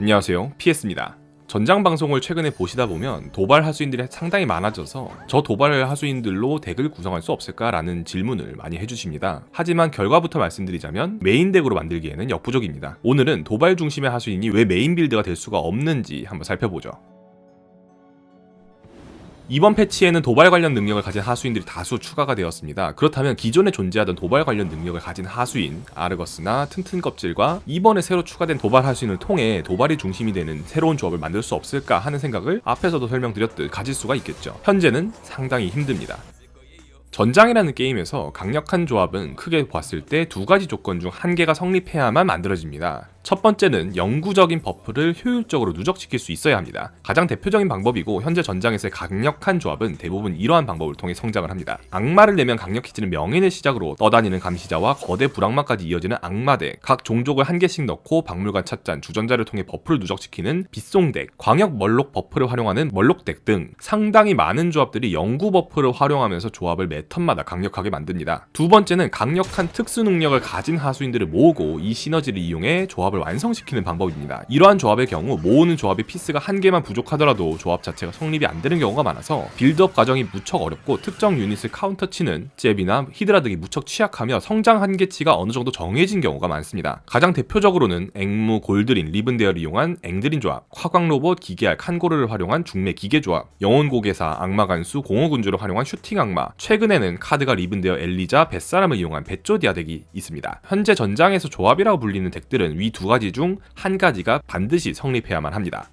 안녕하세요. PS입니다. 전장 방송을 최근에 보시다 보면 도발 하수인들이 상당히 많아져서 저 도발 하수인들로 덱을 구성할 수 없을까라는 질문을 많이 해주십니다. 하지만 결과부터 말씀드리자면 메인 덱으로 만들기에는 역부족입니다. 오늘은 도발 중심의 하수인이 왜 메인 빌드가 될 수가 없는지 한번 살펴보죠. 이번 패치에는 도발 관련 능력을 가진 하수인들이 다수 추가가 되었습니다. 그렇다면 기존에 존재하던 도발 관련 능력을 가진 하수인 아르거스나 튼튼 껍질과 이번에 새로 추가된 도발 하수인을 통해 도발이 중심이 되는 새로운 조합을 만들 수 없을까 하는 생각을 앞에서도 설명드렸듯 가질 수가 있겠죠. 현재는 상당히 힘듭니다. 전장이라는 게임에서 강력한 조합은 크게 봤을 때 두 가지 조건 중 한 개가 성립해야만 만들어집니다. 첫 번째는 영구적인 버프를 효율적으로 누적시킬 수 있어야 합니다. 가장 대표적인 방법이고 현재 전장에서의 강력한 조합은 대부분 이러한 방법을 통해 성장을 합니다. 악마를 내면 강력해지는 명인을 시작으로 떠다니는 감시자와 거대 불악마까지 이어지는 악마대, 각 종족을 한 개씩 넣고 박물관 찻잔, 주전자를 통해 버프를 누적시키는 빗송덱, 광역 멀록 버프를 활용하는 멀록덱 등 상당히 많은 조합들이 영구 버프를 활용하면서 조합을 매 턴마다 강력하게 만듭니다. 두 번째는 강력한 특수 능력을 가진 하수인들을 모으고 이 시너지를 이용해 조합 을 완성시키는 방법입니다. 이러한 조합의 경우 모으는 조합의 피스가 한 개만 부족하더라도 조합 자체가 성립이 안 되는 경우가 많아서 빌드업 과정이 무척 어렵고 특정 유닛을 카운터 치는 잽이나 히드라 등이 무척 취약하며 성장 한계치가 어느 정도 정해진 경우가 많습니다. 가장 대표적으로는 앵무, 골드린, 리븐데어를 이용한 앵드린 조합, 화광 로봇, 기계알, 칸고르를 활용한 중매 기계 조합, 영혼 고개사, 악마 간수, 공허 군주를 활용한 슈팅 악마, 최근에는 카드가 리븐데어 엘리자, 뱃사람을 이용한 베조디아 덱이 있습니다. 현재 전장에서 조합이라고 불리는 덱들은 위 두 가지 중 한 가지가 반드시 성립해야만 합니다.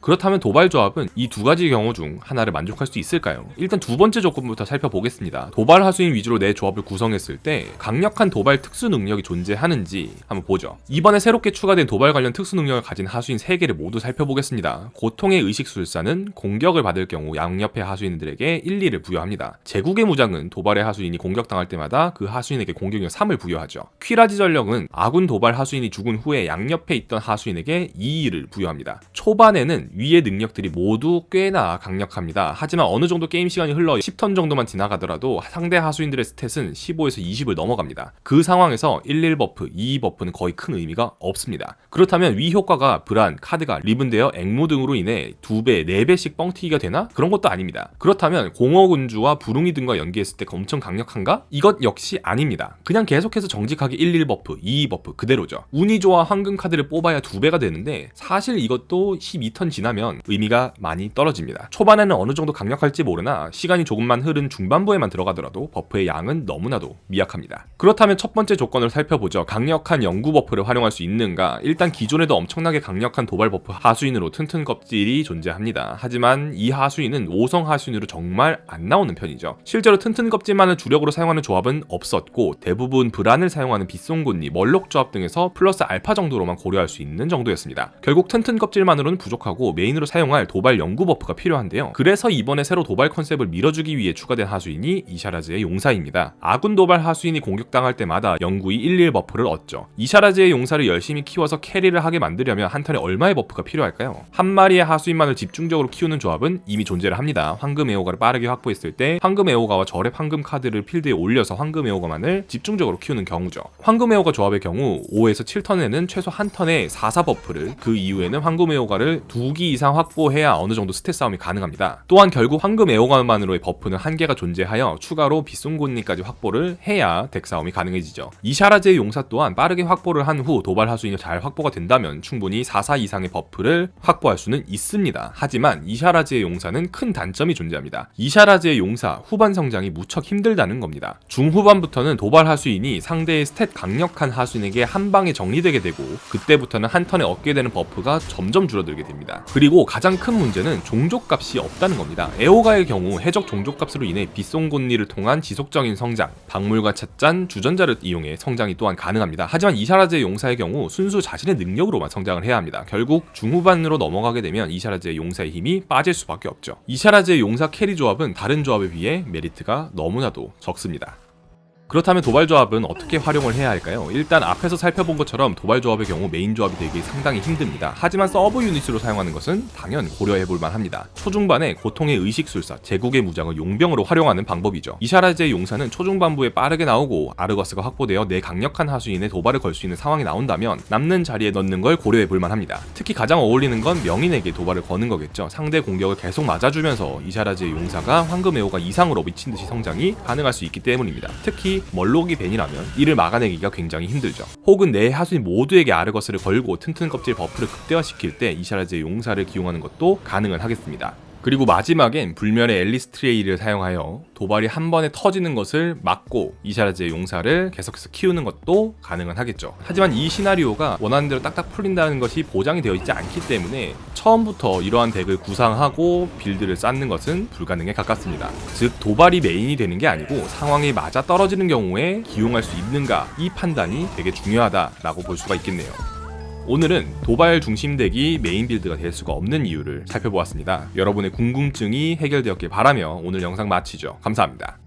그렇다면 도발 조합은 이 두 가지 경우 중 하나를 만족할 수 있을까요? 일단 두 번째 조건부터 살펴보겠습니다. 도발 하수인 위주로 내 조합을 구성했을 때 강력한 도발 특수 능력이 존재하는지 한번 보죠. 이번에 새롭게 추가된 도발 관련 특수 능력을 가진 하수인 3개를 모두 살펴보겠습니다. 고통의 의식술사는 공격을 받을 경우 양옆의 하수인들에게 1, 2를 부여합니다. 제국의 무장은 도발의 하수인이 공격당할 때마다 그 하수인에게 공격력 3을 부여하죠. 퀴라지 전력은 아군 도발 하수인이 죽은 후에 양옆에 있던 하수인에게 2, 2를 부여합니다. 초반에는 위의 능력들이 모두 꽤나 강력합니다. 하지만 어느 정도 게임 시간이 흘러 10턴 정도만 지나가더라도 상대 하수인들의 스탯은 15에서 20을 넘어갑니다. 그 상황에서 1, 1 버프, 2, 2 버프는 거의 큰 의미가 없습니다. 그렇다면 위 효과가 브란, 카드가 리븐되어 앵무 등으로 인해 2배, 4배씩 뻥튀기가 되나? 그런 것도 아닙니다. 그렇다면 공허군주와 부릉이 등과 연계했을 때 엄청 강력한가? 이것 역시 아닙니다. 그냥 계속해서 정직하게 1, 1 버프, 2, 2 버프 그대로죠. 운이 좋아 황금 카드를 뽑아야 2배가 되는데 사실 이것도 12턴 지 나면 의미가 많이 떨어집니다. 초반에는 어느 정도 강력할지 모르나 시간이 조금만 흐른 중반부에만 들어가더라도 버프의 양은 너무나도 미약합니다. 그렇다면 첫 번째 조건을 살펴보죠. 강력한 영구 버프를 활용할 수 있는가? 일단 기존에도 엄청나게 강력한 도발 버프 하수인으로 튼튼 껍질이 존재합니다. 하지만 이 하수인은 5성 하수인으로 정말 안 나오는 편이죠. 실제로 튼튼 껍질만을 주력으로 사용하는 조합은 없었고 대부분 브란을 사용하는 빗송곳니, 멀록 조합 등에서 플러스 알파 정도로만 고려할 수 있는 정도였습니다. 결국 튼튼 껍질만으로는 부족하고 메인으로 사용할 도발 영구 버프가 필요한데요. 그래서 이번에 새로 도발 컨셉을 밀어주기 위해 추가된 하수인이 이샤라즈의 용사입니다. 아군 도발 하수인이 공격당할 때마다 영구이 11 버프를 얻죠. 이샤라즈의 용사를 열심히 키워서 캐리를 하게 만들려면 한 턴에 얼마의 버프가 필요할까요? 한 마리의 하수인만을 집중적으로 키우는 조합은 이미 존재를 합니다. 황금 에오가를 빠르게 확보했을 때 황금 에오가와 절의 황금 카드를 필드에 올려서 황금 에오가만을 집중적으로 키우는 경우죠. 황금 에오가 조합의 경우 5에서 7턴에는 최소 한 턴에 4사 버프를 그 이후에는 황금 에오가를 두기 이상 확보해야 어느 정도 스탯 싸움이 가능합니다. 또한 결국 황금 에오가만으로의 버프는 한계가 존재하여 추가로 빗송곳니까지 확보를 해야 덱 싸움이 가능해지죠. 이샤라즈의 용사 또한 빠르게 확보를 한 후 도발 하수인이 잘 확보가 된다면 충분히 4사 이상의 버프를 확보할 수는 있습니다. 하지만 이샤라즈의 용사는 큰 단점이 존재합니다. 이샤라즈의 용사 후반 성장이 무척 힘들다는 겁니다. 중후반부터는 도발 하수인이 상대의 스탯 강력한 하수인에게 한 방에 정리되게 되고 그때부터는 한 턴에 얻게 되는 버프가 점점 줄어들게 됩니다. 그리고 가장 큰 문제는 종족값이 없다는 겁니다. 에오가의 경우 해적 종족값으로 인해 빗송곳니를 통한 지속적인 성장, 박물과 찻잔, 주전자를 이용해 성장이 또한 가능합니다. 하지만 이샤라즈의 용사의 경우 순수 자신의 능력으로만 성장을 해야 합니다. 결국 중후반으로 넘어가게 되면 이샤라즈의 용사의 힘이 빠질 수밖에 없죠. 이샤라즈의 용사 캐리 조합은 다른 조합에 비해 메리트가 너무나도 적습니다. 그렇다면 도발 조합은 어떻게 활용을 해야 할까요? 일단 앞에서 살펴본 것처럼 도발 조합의 경우 메인 조합이 되기 상당히 힘듭니다. 하지만 서브 유닛으로 사용하는 것은 당연 고려해 볼 만 합니다. 초중반에 고통의 의식술사, 제국의 무장을 용병으로 활용하는 방법이죠. 이샤라제의 용사는 초중반부에 빠르게 나오고 아르거스가 확보되어 내 강력한 하수인에 도발을 걸 수 있는 상황이 나온다면 남는 자리에 넣는 걸 고려해 볼 만 합니다. 특히 가장 어울리는 건 명인에게 도발을 거는 거겠죠. 상대 공격을 계속 맞아주면서 이샤라제의 용사가 황금에오가 이상으로 미친 듯이 성장이 가능할 수 있기 때문입니다. 특히 멀록이 벤이라면 이를 막아내기가 굉장히 힘들죠. 혹은 내 하수인 모두에게 아르거스를 걸고 튼튼 껍질 버프를 극대화시킬 때 이샤라제의 용사를 기용하는 것도 가능은 하겠습니다. 그리고 마지막엔 불멸의 앨리스트레이를 사용하여 도발이 한 번에 터지는 것을 막고 이샤라즈의 용사를 계속해서 키우는 것도 가능은 하겠죠. 하지만 이 시나리오가 원하는 대로 딱딱 풀린다는 것이 보장이 되어 있지 않기 때문에 처음부터 이러한 덱을 구상하고 빌드를 쌓는 것은 불가능에 가깝습니다. 즉 도발이 메인이 되는 게 아니고 상황이 맞아 떨어지는 경우에 기용할 수 있는가 이 판단이 되게 중요하다라고 볼 수가 있겠네요. 오늘은 도발 중심 덱이 메인 빌드가 될 수가 없는 이유를 살펴보았습니다. 여러분의 궁금증이 해결되었길 바라며 오늘 영상 마치죠. 감사합니다.